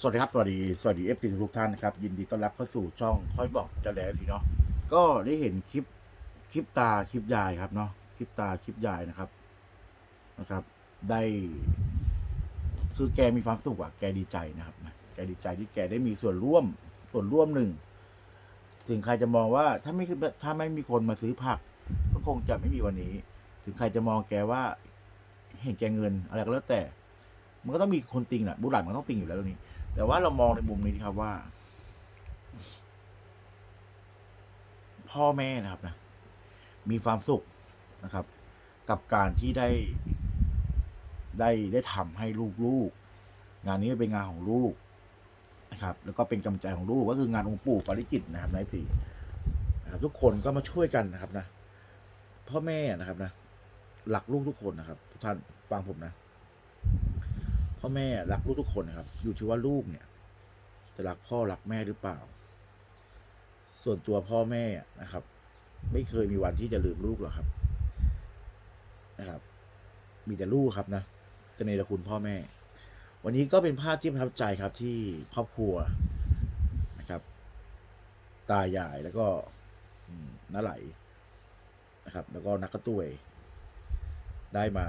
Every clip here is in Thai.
สวัสดีครับ สวัสดี สวัสดีเอฟซีทุกท่านนะครับ ยินดีต้อนรับเข้าสู่ช่องค่อยบอกจะแล้วสิเนาะก็ได้เห็นคลิปคลิปตาคลิปยายครับเนาะคลิปตาคลิปยายนะครับนะครับ ได้คือแกมีความสุขอะแกดีใจนะครับนะแกดีใจที่แกได้มีส่วนร่วมส่วนร่วมหนึ่งถึงใครจะมองว่าถ้าไม่ถ้าไม่มีคนมาซื้อผัก ก็คงจะไม่มีวันนี้ ถึงใครจะมองแกว่า เห็นแกเงินอะไรก็แล้วแต่ มันก็ต้องมีคนติงแหละบุหลันมันต้องติงอยู่แล้วตรงนี้ แต่ว่าเรามองในมุมนี้นะครับว่า พ่อแม่นะครับนะ มีความสุขนะครับ กับการที่ได้ได้ได้ทำให้ลูกๆ งานนี้เป็นงานของลูกนะครับ แล้วก็เป็นกำลังใจของลูกก็คืองานองค์ปู่ปาริจิตนะครับนายสี่นะครับทุกคนก็มาช่วยกันนะครับนะ พ่อแม่นะครับนะหลักลูกทุกคนนะครับ ทุกท่านฟังผมนะ อแม่รักลูกทุกคนนะครับ อยู่ที่ว่าลูกเนี่ย จะรักพ่อรักแม่หรือเปล่า ส่วนตัวพ่อแม่นะครับ ไม่เคยมีวันที่จะลืมลูกหรอกครับ นะครับ มีแต่ลูกครับนะจะในระคุณพ่อแม่ วันนี้ก็เป็นภาพที่ประทับใจครับที่ครอบครัวนะครับ ตายายแล้วก็น้าไหลนะครับ แล้วก็นักกระตุ้ยได้มา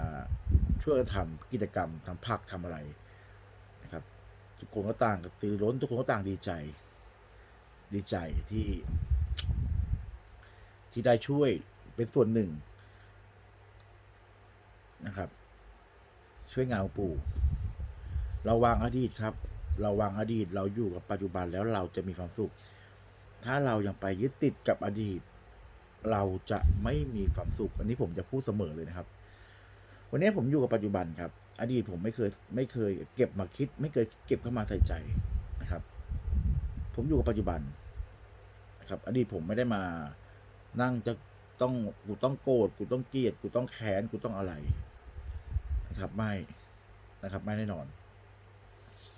ช่วยกันทำกิจกรรมทำพักทำอะไรนะครับ ทุกคนก็ต่างกระตือร้น ทุกคนก็ต่างดีใจ ดีใจที่ ที่ได้ช่วยเป็นส่วนหนึ่งนะครับ ช่วยงานปู่ เราวางอดีตครับ เราวางอดีตเราอยู่กับปัจจุบันแล้วเราจะมีความสุข ถ้าเรายังไปยึดติดกับอดีต เราจะไม่มีความสุข อันนี้ผมจะพูดเสมอเลยนะครับ วันนี้ผมอยู่กับปัจจุบันครับ อดีตผมไม่เคยไม่เคยเก็บมาคิด ไม่เคยเก็บเข้ามาใส่ใจนะครับ ผมอยู่กับปัจจุบันนะครับ อดีตผมไม่ได้มานั่งจะต้องกูต้องโกรธกูต้องเกลียดกูต้องแค้นกูต้องอะไรนะครับ ไม่นะครับ ไม่แน่นอน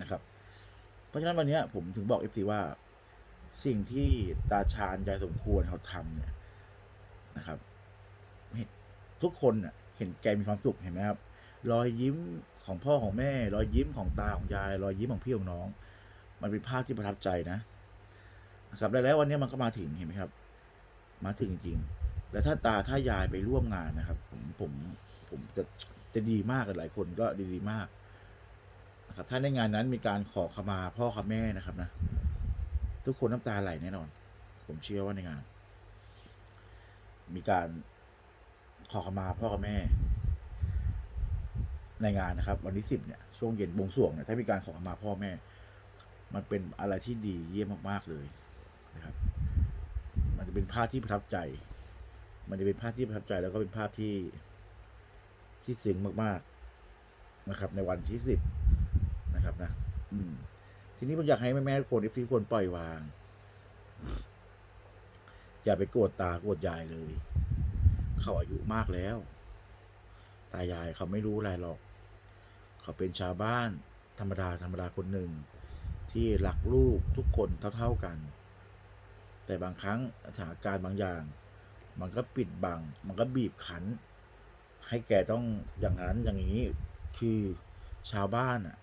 นะครับ เพราะฉะนั้นวันนี้ผมถึงบอกเอฟซีว่าสิ่งที่ตาชาญยายสมควรเขาทำเนี่ยนะครับทุกคนน่ะ เห็นแกมีความสุขเห็นไหมครับ รอยยิ้มของพ่อของแม่ รอยยิ้มของตาของยาย รอยยิ้มของพี่ของน้อง มันเป็นภาพที่ประทับใจนะครับแล้ววันนี้มันก็มาถึงเห็นไหมครับ มาถึงจริงๆแล้วถ้าตาถ้ายายไปร่วมงานนะครับ ผมผมผมจะจะดีมากหลายคนก็ดีดีมากนะครับ ถ้าในงานนั้นมีการขอขมาพ่อขมาแม่นะครับนะ ทุกคนน้ำตาไหลแน่นอน ผมเชื่อว่าในงาน มีการ ขอขมาพ่อกับแม่ ในงานนะครับ วันที่สิบเนี่ยช่วงเย็นบวงสรวงเนี่ยถ้ามีการขอขมาพ่อแม่ มันเป็นอะไรที่ดีเยี่ยมมากๆเลยนะครับ มันจะเป็นภาพที่ประทับใจ มันจะเป็นภาพที่ประทับใจ แล้วก็เป็นภาพที่ที่ซึ้งมากๆนะครับ ในวันที่สิบนะครับนะ อืม ทีนี้ผมอยากให้แม่แม่ๆทุกคนที่ควรปล่อยวาง อย่าไปโกรธตาโกรธยายเลย เขาอายุมากแล้ว ตายายเขาไม่รู้อะไรหรอก เขาเป็นชาวบ้านธรรมดาธรรมดาคนหนึ่ง ที่รักลูกทุกคนเท่า ๆกัน แต่บางครั้งสถานการณ์บางอย่าง มันก็ปิดบัง มันก็บีบคั้นให้แกต้องอย่างนั้นอย่างนี้คือชาวบ้านอะ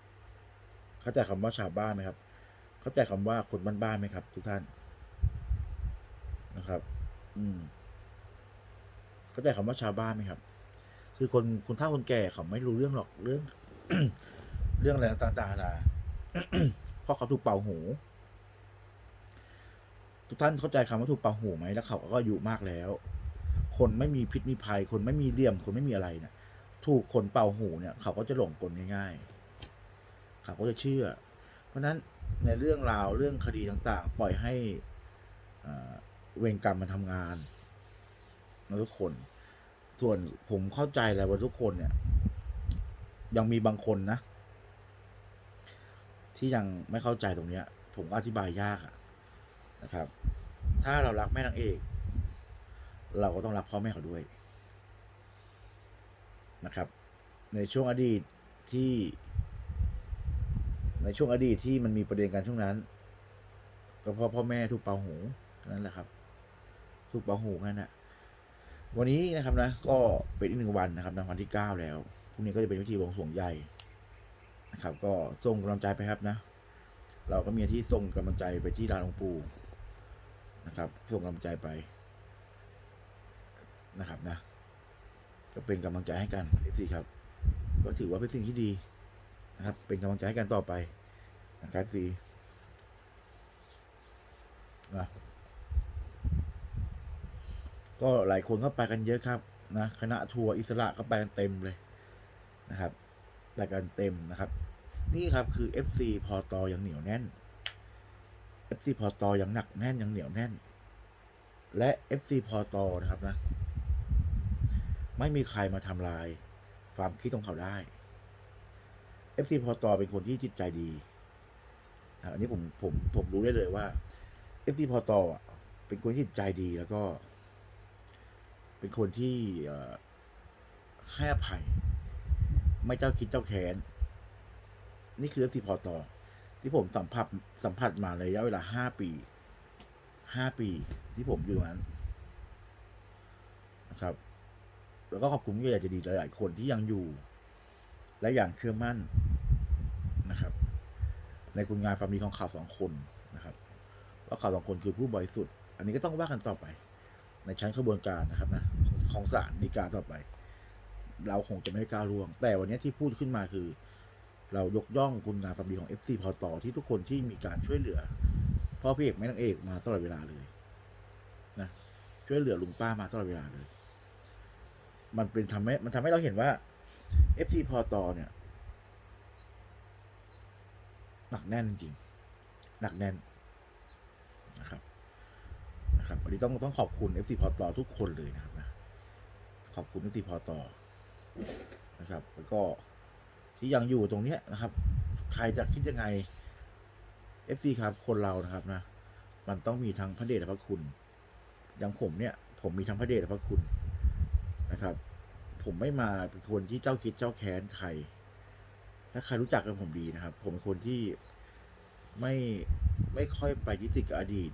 เข้าใจคำว่าชาวบ้านไหมครับ เข้าใจคำว่าคนบ้านๆไหมครับ ทุกท่านนะครับ อืม เข้าใจคำว่าชาวบ้านไหมครับ คือคนคนเฒ่าคนแก่เขาไม่รู้เรื่องหรอกเรื่อง เรื่องอะไรต่างๆนะเพราะเขาถูกเป่าหู ทุกท่านเข้าใจคำว่าถูกเป่าหูไหมแล้วเขาก็อายุมากแล้ว คนไม่มีพิษมีภัย คนไม่มีเหลี่ยม คนไม่มีอะไรเนี่ยถูกคนเป่าหูเนี่ย เขาก็จะหลงกลง่ายๆ เขาก็จะเชื่อ เพราะฉะนั้นในเรื่องราวเรื่องคดีต่างๆ ปล่อยให้เวรกรรมมันทำงาน นะทุกคน ส่วนผมเข้าใจแหล้วว่าทุกคนเนี่ย ยังมีบางคนนะ ที่ยังไม่เข้าใจตรงเนี้ย ผมอธิบายยากอะนะครับ ถ้าเรารักแม่นางเอก เราก็ต้องรักพ่อแม่เขาด้วยนะครับ ในช่วงอดีตที่ ในช่วงอดีตที่มันมีประเด็นกันช่วงนั้น ก็เพราะพ่อแม่ถูกเป่าหูนั่นแหละครับ ถูกเป่าหูนั่นแหละ วันนี้นะครับนะ ก็เป็นอีกหนึ่งวันนะครับในวันที่เก้าแล้วพรุ่งนี้ก็จะเป็นพิธีบวงสรวงใหญ่นะครับ ก็ส่งกำลังใจไปครับนะ เราก็มีที่ส่งกำลังใจไปที่ร้านหลวงปู่นะครับ ส่งกำลังใจไปนะครับนะก็เป็นกำลังใจให้กันเอฟซีครับ ก็ถือว่าเป็นสิ่งที่ดีนะครับ เป็นกำลังใจให้กันต่อไปนะครับซีนะ ก็หลายคนก็ไปกันเยอะครับนะคณะทัวร์อิสระก็ไปกันเต็มเลยนะครับไปกันเต็มนะครับ นี่ครับคือ FC พอตออยังเหนียวแน่น FC พอตออยังหนักแน่นอยังเหนียวแน่น และ FC พอตอนะครับนะ ไม่มีใครมาทำลาย ความคิดของเขาได้ FC พอตอเป็นคนที่จิตใจดีอันนี้ผมผมผมรู้ได้เลยว่า FC พอตอะเป็นคนที่จิตใจดีแล้วก็ เป็นคนที่เอ่อให้อภัย ไม่เจ้าคิดเจ้าแค้น นี่คือ FC พอตอที่ผมสัมผัสสัมผัสมาในระยะเวลาห้าปี ห้าปีที่ผมอยู่นั้นนะครับ แล้วก็ขอบคุณผู้ใหญ่ใจะดีหลาย ๆ คนที่ยังอยู่ และอย่างเชื่อมั่นนะครับ ในคุณงานฟาร์มดีของข่าวสองคนนะครับว่าข่าวสองคนคือผู้บริสุทธิ์ อันนี้ก็ต้องว่ากันต่อไป ในชั้นกระบวนการนะครับนะของศาลฎีกาต่อไป เราคงจะไม่กล้าร่วง แต่วันนี้ที่พูดขึ้นมาคือ เรายกย่องคุณงานฟาร์มดีของ FC พอต่อที่ทุกคนที่มีการช่วยเหลือพ่อพี่เอกแม่นางเอกมาตลอดเวลาเลยนะช่วยเหลือลุงป้ามาตลอดเวลาเลย มันเป็นทำให้มันทำให้เราเห็นว่า FT พอต่อเนี่ยหนักแน่นจริงหนักแน่นนะครับ นี้ต้องต้องขอบคุณ FT พอตอทุกคนเลยนะครับนะขอบคุณ FT พอตอนะครับ แล้วก็ที่ยังอยู่ตรงเนี้ยนะครับ ใครจะคิดยังไง FC ครับคนเรานะครับนะ มันต้องมีทั้งพระเดชและพระคุณ อย่างผมเนี่ย ผมมีทั้งพระเดชและพระคุณนะครับ ผมไม่มาเป็นคนที่เจ้าคิดเจ้าแค้นใคร ถ้าใครรู้จักกันผมดีนะครับ ผมเป็นคนที่ไม่ไม่ค่อยไปยึดติดกับอดีต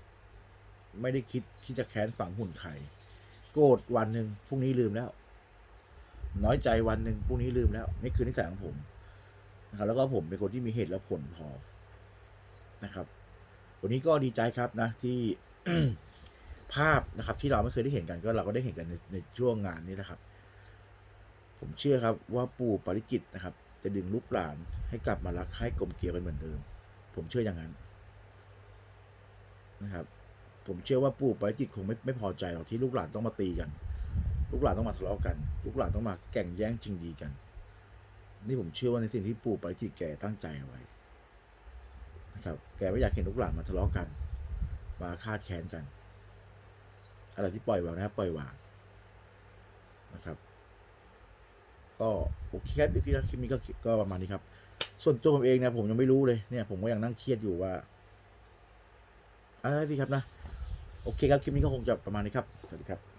ไม่ได้คิดที่จะแค้นฝังหุ่นใครโกรธวันหนึ่งพรุ่งนี้ลืมแล้ว น้อยใจวันหนึ่งพรุ่งนี้ลืมแล้วนี่คือนิสัยของผมนะครับ แล้วก็ผมเป็นคนที่มีเหตุและผลพอนะครับ วันนี้ก็ดีใจครับนะ ที่ภาพนะครับ ที่เราไม่เคยได้เห็นกันก็เราก็ได้เห็นกันในในช่วงงานนี้นะครับ ผมเชื่อครับว่าปู่ปาริจิตนะครับ จะดึงลูกหลานให้กลับมารักให้กลมเกลียวกันเหมือนเดิม ผมเชื่ออย่างนั้นนะครับ ผมเชื่อว่าปู่ปริจิตคงไม่ไม่พอใจหรอกที่ลูกหลานต้องมาตีกัน ลูกหลานต้องมาทะเลาะกัน ลูกหลานต้องมาแก่งแย่งชิงดีกัน นี่ผมเชื่อว่าในสิ่งที่ปู่ปริจิตแกตั้งใจเอาไว้นะครับ แกไม่อยากเห็นลูกหลานมาทะเลาะกัน มาคาดแค้นกัน อะไรที่ปล่อยวางนะครับปล่อยวางนะครับ ก็โอเคครับที่คลิปนี้ก็ก็ประมาณนี้ครับ ส่วนตัวผมเองเนะผมยังไม่รู้เลยเนี่ย ผมก็ยังนั่งเครียดอยู่ว่าอะไรสิครับนะ โอเคครับ คลิปนี้ก็คงจะประมาณนี้ครับ สวัสดีครับ